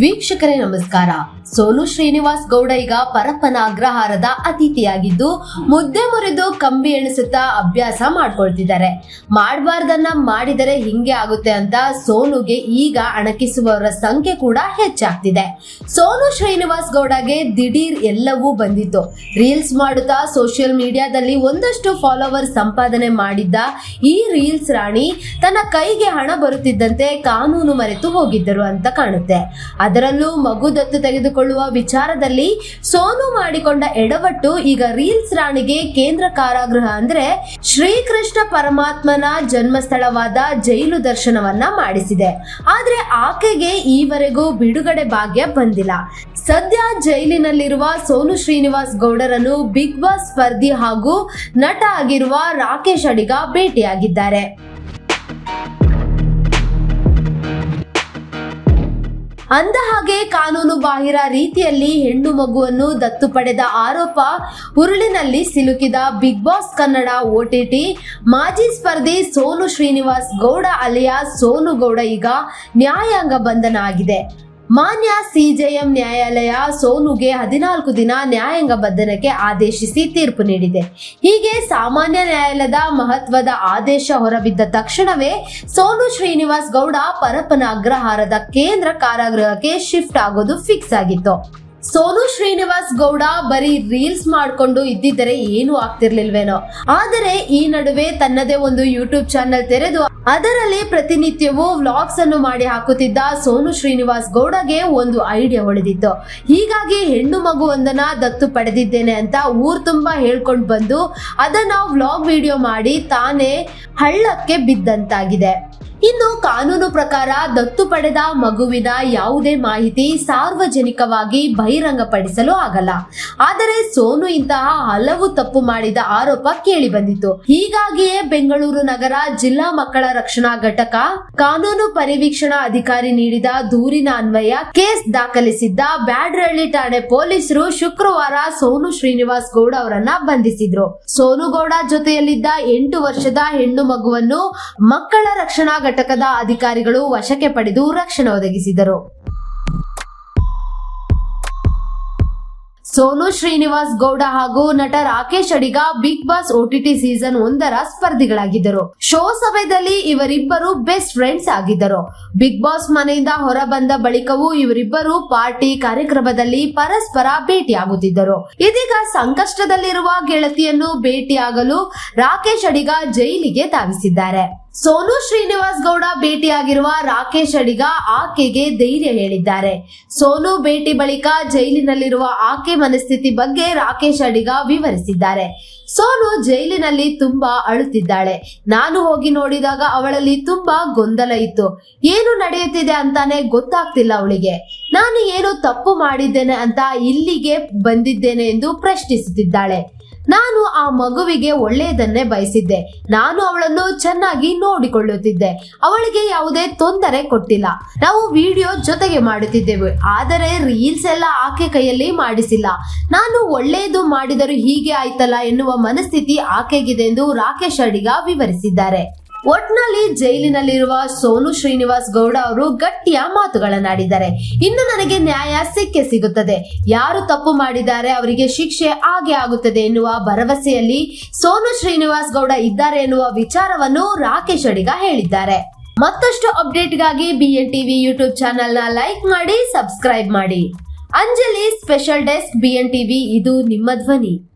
ವೀಕ್ಷಕರೇ ನಮಸ್ಕಾರ. ಸೋನು ಶ್ರೀನಿವಾಸ್ ಗೌಡ ಈಗ ಪರಪ್ಪನ ಅಗ್ರಹಾರದ ಅತಿಥಿಯಾಗಿದ್ದು, ಮುದ್ದೆ ಮುರಿದು ಕಂಬಿ ಎಣಿಸುತ್ತಾ ಅಭ್ಯಾಸ ಮಾಡ್ಕೊಳ್ತಿದ್ದಾರೆ. ಮಾಡಬಾರ್ದನ್ನ ಮಾಡಿದರೆ ಹಿಂಗೆ ಆಗುತ್ತೆ ಅಂತ ಸೋನುಗೆ ಈಗ ಅಣಕಿಸುವವರ ಸಂಖ್ಯೆ ಕೂಡ ಹೆಚ್ಚಾಗ್ತಿದೆ. ಸೋನು ಶ್ರೀನಿವಾಸ್ ಗೌಡಗೆ ದಿಢೀರ್ ಎಲ್ಲವೂ ಬಂದಿತ್ತು. ರೀಲ್ಸ್ ಮಾಡುತ್ತಾ ಸೋಷಿಯಲ್ ಮೀಡಿಯಾದಲ್ಲಿ ಒಂದಷ್ಟು ಫಾಲೋವರ್ ಸಂಪಾದನೆ ಮಾಡಿದ್ದ ಈ ರೀಲ್ಸ್ ರಾಣಿ ತನ್ನ ಕೈಗೆ ಹಣ ಬರುತ್ತಿದ್ದಂತೆ ಕಾನೂನು ಮರೆತು ಹೋಗಿದ್ದರು ಅಂತ ಕಾಣುತ್ತೆ. ಅದರಲ್ಲೂ ಮಗು ದತ್ತು ತೆಗೆದುಕೊಳ್ಳುವ ವಿಚಾರದಲ್ಲಿ ಸೋನು ಮಾಡಿಕೊಂಡ ಎಡವಟ್ಟು ಈಗ ರೀಲ್ಸ್ ರಾಣಿಗೆ ಕೇಂದ್ರ ಕಾರಾಗೃಹ ಅಂದ್ರೆ ಶ್ರೀಕೃಷ್ಣ ಪರಮಾತ್ಮನ ಜನ್ಮಸ್ಥಳವಾದ ಜೈಲು ದರ್ಶನವನ್ನ ಮಾಡಿಸಿದೆ. ಆದ್ರೆ ಆಕೆಗೆ ಈವರೆಗೂ ಬಿಡುಗಡೆ ಭಾಗ್ಯ ಬಂದಿಲ್ಲ. ಸದ್ಯ ಜೈಲಿನಲ್ಲಿರುವ ಸೋನು ಶ್ರೀನಿವಾಸ್ ಗೌಡರನ್ನು ಬಿಗ್ ಬಾಸ್ ಸ್ಪರ್ಧಿ ಹಾಗೂ ನಟ ಆಗಿರುವ ರಾಕೇಶ್ ಅಡಿಗ ಭೇಟಿಯಾಗಿದ್ದಾರೆ. ಅಂದ ಹಾಗೆ ಕಾನೂನು ಬಾಹಿರ ರೀತಿಯಲ್ಲಿ ಹೆಣ್ಣು ಮಗುವನ್ನು ದತ್ತು ಪಡೆದ ಆರೋಪ ಉರುಳಿನಲ್ಲಿ ಸಿಲುಕಿದ ಬಿಗ್ ಬಾಸ್ ಕನ್ನಡ ಓಟಿಟಿ ಮಾಜಿ ಸ್ಪರ್ಧಿ ಸೋನು ಶ್ರೀನಿವಾಸ್ ಗೌಡ ಅಲಿಯಾ ಸೋನು ಗೌಡ ಈಗ ನ್ಯಾಯಾಂಗ ಬಂಧನ ಆಗಿದೆ. ಮಾನ್ಯ ಸಿಜೆಎಂ ನ್ಯಾಯಾಲಯ ಸೋನುಗೆ ಹದಿನಾಲ್ಕು ದಿನ ನ್ಯಾಯಾಂಗ ಬಂಧನಕ್ಕೆ ಆದೇಶಿಸಿ ತೀರ್ಪು ನೀಡಿದೆ. ಹೀಗೆ ಸಾಮಾನ್ಯ ನ್ಯಾಯಾಲಯದ ಮಹತ್ವದ ಆದೇಶ ಹೊರಬಿದ್ದ ತಕ್ಷಣವೇ ಸೋನು ಶ್ರೀನಿವಾಸ್ ಗೌಡ ಪರಪ್ಪನ ಅಗ್ರಹಾರದ ಕೇಂದ್ರ ಕಾರಾಗೃಹಕ್ಕೆ ಶಿಫ್ಟ್ ಆಗೋದು ಫಿಕ್ಸ್ ಆಗಿತ್ತು. ಸೋನು ಶ್ರೀನಿವಾಸ್ ಗೌಡ ಬರೀ ರೀಲ್ಸ್ ಮಾಡ್ಕೊಂಡು ಇದ್ದಿದ್ದರೆ ಏನು ಆಗ್ತಿರ್ಲಿಲ್ವೇನೋ. ಆದರೆ ಈ ನಡುವೆ ತನ್ನದೇ ಒಂದು ಯೂಟ್ಯೂಬ್ ಚಾನೆಲ್ ತೆರೆದು ಅದರಲ್ಲಿ ಪ್ರತಿನಿತ್ಯವೂ ವ್ಲಾಗ್ಸ್ ಅನ್ನು ಮಾಡಿ ಹಾಕುತ್ತಿದ್ದ ಸೋನು ಶ್ರೀನಿವಾಸ್ ಗೌಡಗೆ ಒಂದು ಐಡಿಯಾ ಹೊಳೆದಿತ್ತು ಹೀಗಾಗಿ ಹೆಣ್ಣು ಮಗುವೊಂದನ್ನ ದತ್ತು ಪಡೆದಿದ್ದೇನೆ ಅಂತ ಊರ್ ತುಂಬಾ ಹೇಳ್ಕೊಂಡು ಬಂದು ಅದನ್ನ ವ್ಲಾಗ್ ವಿಡಿಯೋ ಮಾಡಿ ತಾನೇ ಹಳ್ಳಕ್ಕೆ ಬಿದ್ದಂತಾಗಿದೆ. ಇನ್ನು ಕಾನೂನು ಪ್ರಕಾರ ದತ್ತು ಪಡೆದ ಮಗುವಿನ ಯಾವುದೇ ಮಾಹಿತಿ ಸಾರ್ವಜನಿಕವಾಗಿ ಬಹಿರಂಗಪಡಿಸಲು ಆಗಲ್ಲ. ಆದರೆ ಸೋನು ಇಂತಹ ಹಲವು ತಪ್ಪು ಮಾಡಿದ ಆರೋಪ ಕೇಳಿ ಬಂದಿತ್ತು ಹೀಗಾಗಿಯೇ ಬೆಂಗಳೂರು ನಗರ ಜಿಲ್ಲಾ ಮಕ್ಕಳ ರಕ್ಷಣಾ ಘಟಕ ಕಾನೂನು ಪರಿವೀಕ್ಷಣಾ ಅಧಿಕಾರಿ ನೀಡಿದ ದೂರಿನ ಅನ್ವಯ ಕೇಸ್ ದಾಖಲಿಸಿದ್ದ ಬ್ಯಾಡ್ರಹಳ್ಳಿ ಠಾಣೆ ಪೊಲೀಸರು ಶುಕ್ರವಾರ ಸೋನು ಶ್ರೀನಿವಾಸ್ ಗೌಡ ಅವರನ್ನ ಬಂಧಿಸಿದ್ರು. ಸೋನು ಗೌಡ ಜೊತೆಯಲ್ಲಿದ್ದ ಎಂಟು ವರ್ಷದ ಹೆಣ್ಣು ಮಗುವನ್ನು ಮಕ್ಕಳ ರಕ್ಷಣಾ ಘಟಕದ ಅಧಿಕಾರಿಗಳು ವಶಕ್ಕೆ ಪಡೆದು ರಕ್ಷಣೆ ಒದಗಿಸಿದರು. ಸೋನು ಶ್ರೀನಿವಾಸ್ ಗೌಡ ಹಾಗೂ ನಟ Rakesh Adiga big boss OTT season ಒಂದರ ಸ್ಪರ್ಧಿಗಳಾಗಿದ್ದರು. ಶೋ ಸಮಯದಲ್ಲಿ ಇವರಿಬ್ಬರು ಬೆಸ್ಟ್ ಫ್ರೆಂಡ್ಸ್ ಆಗಿದ್ದರು. ಬಿಗ್ ಬಾಸ್ ಮನೆಯಿಂದ ಹೊರ ಬಂದ ಬಳಿಕವೂ ಇವರಿಬ್ಬರು ಪಾರ್ಟಿ ಕಾರ್ಯಕ್ರಮದಲ್ಲಿ ಪರಸ್ಪರ ಭೇಟಿಯಾಗುತ್ತಿದ್ದರು. ಇದೀಗ ಸಂಕಷ್ಟದಲ್ಲಿರುವ ಗೆಳತಿಯನ್ನು ಭೇಟಿಯಾಗಲು ರಾಕೇಶ್ ಅಡಿಗ ಜೈಲಿಗೆ ಧಾವಿಸಿದ್ದಾರೆ. ಸೋನು ಶ್ರೀನಿವಾಸ್ ಗೌಡ ಭೇಟಿಯಾಗಿರುವ ರಾಕೇಶ್ ಅಡಿಗ ಆಕೆಗೆ ಧೈರ್ಯ ಹೇಳಿದ್ದಾರೆ. ಸೋನು ಭೇಟಿ ಬಳಿಕ ಜೈಲಿನಲ್ಲಿರುವ ಆಕೆ ಮನಸ್ಥಿತಿ ಬಗ್ಗೆ ರಾಕೇಶ್ ಅಡಿಗ ವಿವರಿಸಿದ್ದಾರೆ. ಸೋನು ಜೈಲಿನಲ್ಲಿ ತುಂಬಾ ಅಳುತ್ತಿದ್ದಾಳೆ. ನಾನು ಹೋಗಿ ನೋಡಿದಾಗ ಅವಳಲ್ಲಿ ತುಂಬಾ ಗೊಂದಲ ಇತ್ತು. ಏನು ನಡೆಯುತ್ತಿದೆ ಅಂತಾನೆ ಗೊತ್ತಾಗ್ತಿಲ್ಲ ಅವಳಿಗೆ. ನಾನು ಏನು ತಪ್ಪು ಮಾಡಿದ್ದೇನೆ ಅಂತ ಇಲ್ಲಿಗೆ ಬಂದಿದ್ದೇನೆ ಎಂದು ಪ್ರಶ್ನಿಸುತ್ತಿದ್ದಾಳೆ. ನಾನು ಆ ಮಗುವಿಗೆ ಒಳ್ಳೆಯದನ್ನೇ ಬಯಸಿದ್ದೆ. ನಾನು ಅವಳನ್ನು ಚೆನ್ನಾಗಿ ನೋಡಿಕೊಳ್ಳುತ್ತಿದ್ದೆ. ಅವಳಿಗೆ ಯಾವುದೇ ತೊಂದರೆ ಕೊಟ್ಟಿಲ್ಲ. ನಾವು ವಿಡಿಯೋ ಜೊತೆಗೆ ಮಾಡುತ್ತಿದ್ದೆವು. ಆದರೆ ರೀಲ್ಸ್ ಎಲ್ಲ ಆಕೆ ಕೈಯಲ್ಲಿ ಮಾಡಿಸಿಲ್ಲ. ನಾನು ಒಳ್ಳೆಯದು ಮಾಡಿದರೂ ಹೀಗೆ ಆಯ್ತಲ್ಲ ಎನ್ನುವ ಮನಸ್ಥಿತಿ ಆಕೆಗಿದೆ ಎಂದು ರಾಕೇಶ್ ಅಡಿಗ ವಿವರಿಸಿದ್ದಾರೆ. ಒಟ್ನಲ್ಲಿ ಜೈಲಿನಲ್ಲಿರುವ ಸೋನು ಶ್ರೀನಿವಾಸ್ ಗೌಡ ಅವರು ಗಟ್ಟಿಯ ಮಾತುಗಳನ್ನಾಡಿದ್ದಾರೆ. ಇನ್ನು ನನಗೆ ನ್ಯಾಯ ಸಿಕ್ಕೇ ಸಿಗುತ್ತದೆ. ಯಾರು ತಪ್ಪು ಮಾಡಿದ್ದಾರೆ ಅವರಿಗೆ ಶಿಕ್ಷೆ ಆಗೇ ಆಗುತ್ತದೆ ಎನ್ನುವ ಭರವಸೆಯಲ್ಲಿ ಸೋನು ಶ್ರೀನಿವಾಸ್ ಗೌಡ ಇದ್ದಾರೆ ಎನ್ನುವ ವಿಚಾರವನ್ನು ರಾಕೇಶ್ ಅಡಿಗ ಹೇಳಿದ್ದಾರೆ. ಮತ್ತಷ್ಟು ಅಪ್ಡೇಟ್ಗಾಗಿ ಬಿಎನ್ ಟಿವಿ ಯೂಟ್ಯೂಬ್ ಚಾನೆಲ್ನ ಲೈಕ್ ಮಾಡಿ, ಸಬ್ಸ್ಕ್ರೈಬ್ ಮಾಡಿ. Anjali special desk BN TV, ಇದು ನಿಮ್ಮ ಧ್ವನಿ.